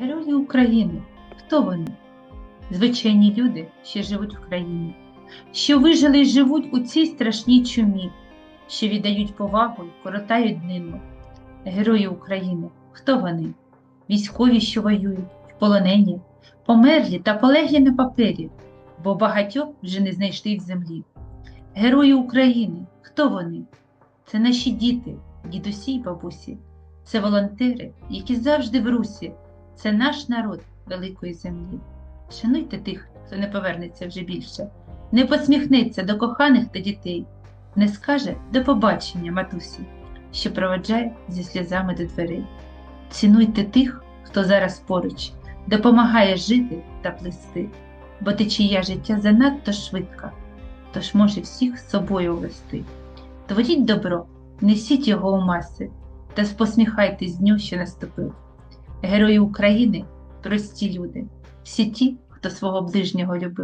Герої України. Хто вони? Звичайні люди, що живуть в країні, що вижили й живуть у цій страшній чумі, що віддають повагу й коротають днину. Герої України. Хто вони? Військові, що воюють, полонені, померлі та полеглі на папері, бо багатьох вже не знайшли в землі. Герої України. Хто вони? Це наші діти, дідусі й бабусі. Це волонтери, які завжди в русі. Це наш народ великої землі. Шануйте тих, хто не повернеться вже більше, не посміхнеться до коханих та дітей, не скаже до побачення матусі, що проведжає зі сльозами до дверей. Цінуйте тих, хто зараз поруч, допомагає жити та плести, бо течія життя занадто швидка, тож може всіх з собою вести. Творіть добро, несіть його у маси та посміхайтесь дню, що наступив. Герої України прості люди, всі ті, хто свого ближнього любив.